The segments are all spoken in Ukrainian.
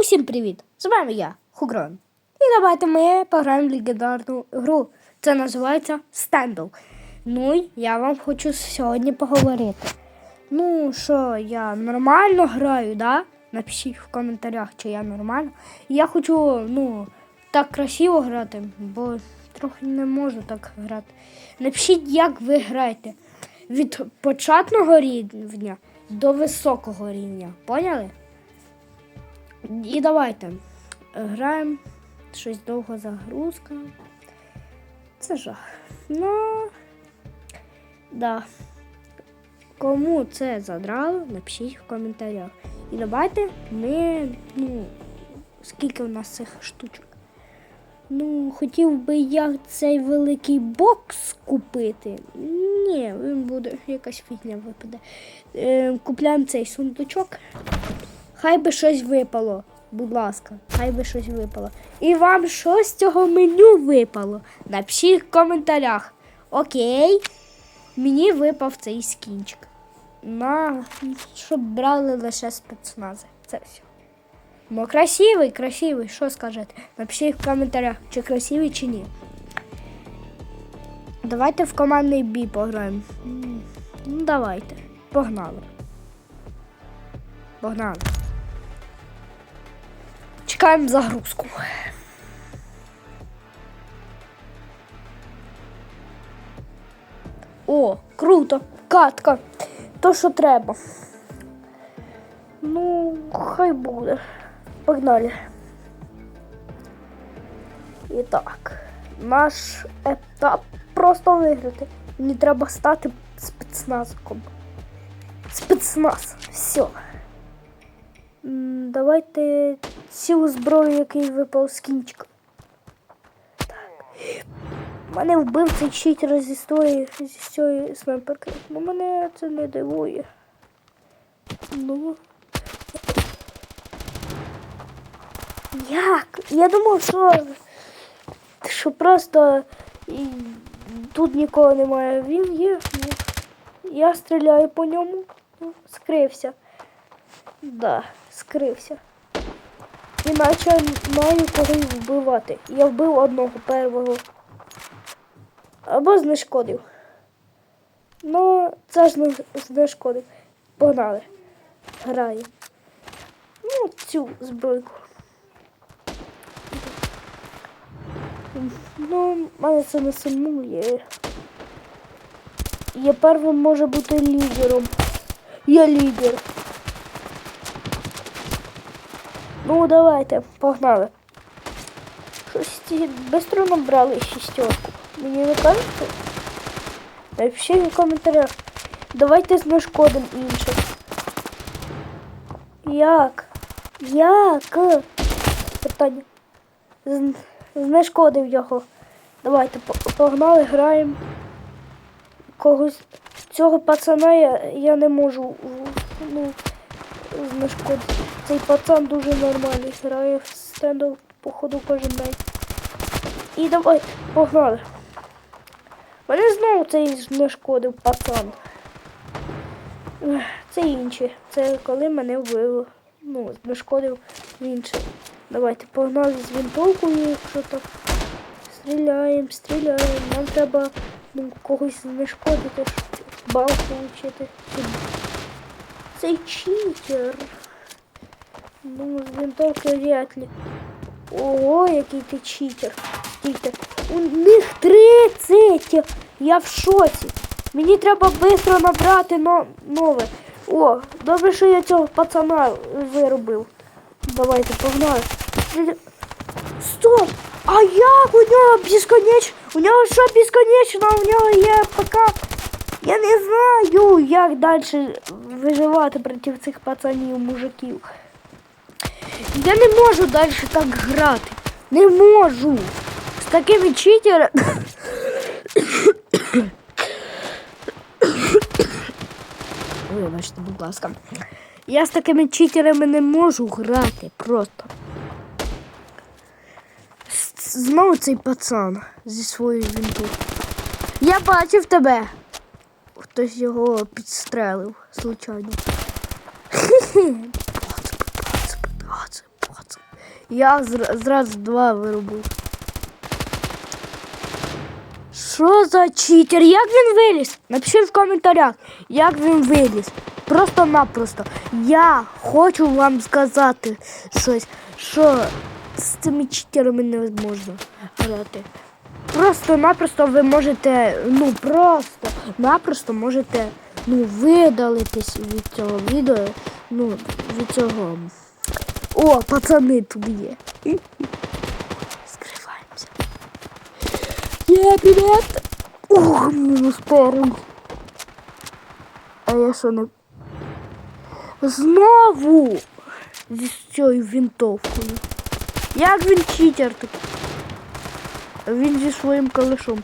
Усім привіт! З вами я, Хугрон. І давайте ми пограємо в легендарну гру. Це називається Стендл. Ну, і я вам хочу сьогодні поговорити. Ну, що я нормально граю, да? Напишіть в коментарях, чи я нормально. Я хочу, ну, так красиво грати, бо трохи не можу так грати. Напишіть, як ви граєте. Від початного рівня до високого рівня. Поняли? І давайте граємо. Щось довго загрузка. Це жах. Ну, да. Кому це задрало, напишіть в коментарях. І давайте ми, ну, скільки у нас цих штучок. Ну, хотів би я цей великий бокс купити. Ні, він буде якась фігня випаде. Е, купляємо цей сундучок. Хай би щось випало. Будь ласка, хай би щось випало. І вам що з цього меню випало? Напишіть в коментарях. Окей. Мені випав цей скінчик. На, щоб брали лише спецнази. Це все. Ну, красивий, красивий, що скажете? Напишіть в коментарях, чи красивий, чи ні. Давайте в командний бій пограємо. Ну, давайте. Погнали. Погнали. Чекаємо загрузку. О, круто! Катка. То, що треба. Ну, хай буде. Погнали. І так, наш етап просто виграти. Мені треба стати спецназиком. Спецназ. Все. Давайте цю зброю, який випав з кінчика. Так. Мене вбив цей читер зі стої, зі цієї снайперки. Ну мене це не дивує. Ну. Як? Я думав, що, що просто і, тут нікого немає. Він є. Ну, Я стріляю по ньому. Ну, скрився. Да, скрився. Іначе маю когось вбивати. Я вбив одного первого. Або знешкодив. Ну, це ж не знешкодив. Погнали. Граю. Ну, цю збройку. Ну, мене це не сумує. Я первим може бути лідером. Я лідер. Ну, давайте, погнали. Щось ці бистро набрали шістерку. Мені не кажеться? Напишіть в коментарях. Давайте знешкодимо інших. Як? Як? Питання. Знешкодив його. Давайте погнали, граємо. Когось цього пацана я, я не можу ну, знешкодити. Цей пацан дуже нормальний. Грає в стендов, походу, кожен день. І давай, погнали. Мене знову цей знешкодив пацан. Це інші. Це коли мене вбило. Ну, знешкодив інший. Давайте погнали з винтовкою, якщо так. Стріляємо, стріляємо. Нам треба ну, когось знешкодити, щоб бал отримати. Цей читер. Ну, з винтовки вряд ли. Ого, який ти читер. Стійте. У них 30. Я в шоці. Мені треба швидко набрати но- нове. О, добре, що я цього пацана виробив. Давайте, погнали. Стоп! А як у нього безконечно? У нього що безконечно? У нього є. Я не знаю, як далі виживати проти цих пацанів, мужиків. Я не можу далі так грати. Не можу. З такими читерами. Вибачте, будь ласка. Я з такими читерами не можу грати просто. Знову цей пацан зі своєю вінту. Я бачив тебе. Хтось його підстрелив, случайно. Я зр- зразу два виробив. Що за читер? Як він виліз? Напишіть в коментарях, як він виліз. Просто-напросто. Я хочу вам сказати щось, що з цими читерами не можна грати. Просто-напросто ви можете, ну просто-напросто можете ну, видалитись від цього відео. Ну, від цього. О, пацани тут є. Скриваємося. Є, привіт! Ух, мінус перший. А я що не. Знову зі цією винтовкою. Як він читер тут? Він зі своїм калишом.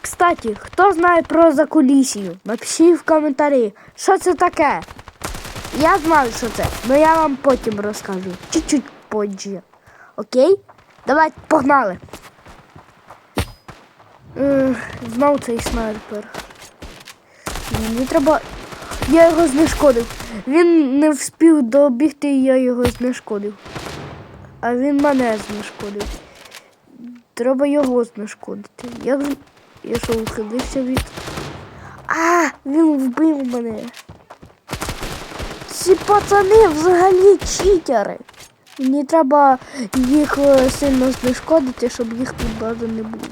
Кстати, хто знає про закулісію? Напишіть в коментарі, що це таке. Я знаю, що це, але я вам потім розкажу. Чуть-чуть позже. Окей? Давайте погнали. Знову цей снайпер. Мені треба. Я його знешкодив. Він не вспів добігти, і я його знешкодив. А він мене знешкодив. Треба його знешкодити. Як з- я що ухилився від. А, він вбив мене. Ці пацани взагалі читери. Мені треба їх е, сильно знешкодити, щоб їх тут бази не було.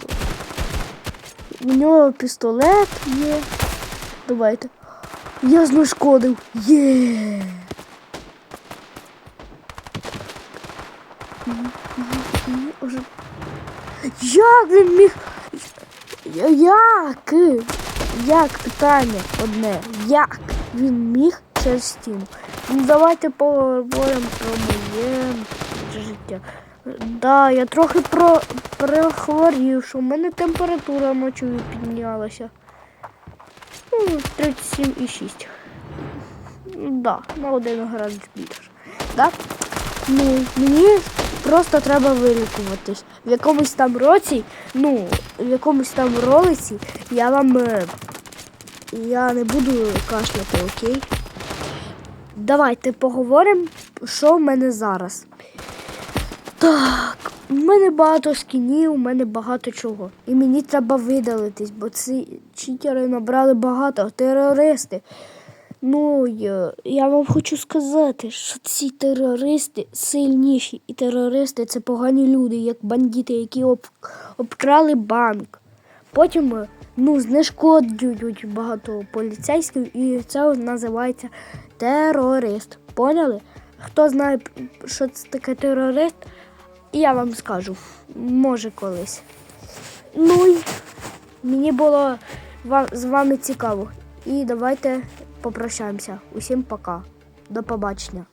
У нього пістолет є. Давайте. Я знешкодив. Є. Уже- Як він міг. Як? Як питання одне? Як він міг через стіну? Ну, давайте поговоримо про моє життя. Да, я трохи про перехворів, що в мене температура ночі піднялася. Ну, 37,6. Ну, Да, на один градус більше. Да? Ну, мені просто треба вилікуватись. В якомусь там році, ну, в якомусь там ролиці я вам. е, Я не буду кашляти, окей? Давайте поговоримо, що в мене зараз. Так, у мене багато скінів, у мене багато чого. І мені треба видалитись, бо ці читери набрали багато, терористи. Ну, я, вам хочу сказати, що ці терористи сильніші. І терористи це погані люди, як бандити, які об, обкрали банк. Потім ну, знешкоджують багато поліцейських, і це називається терорист. Поняли? Хто знає, що це таке терорист, я вам скажу. Може колись. Ну мені було з вами цікаво. І давайте попрощаємося. Усім пока. До побачення.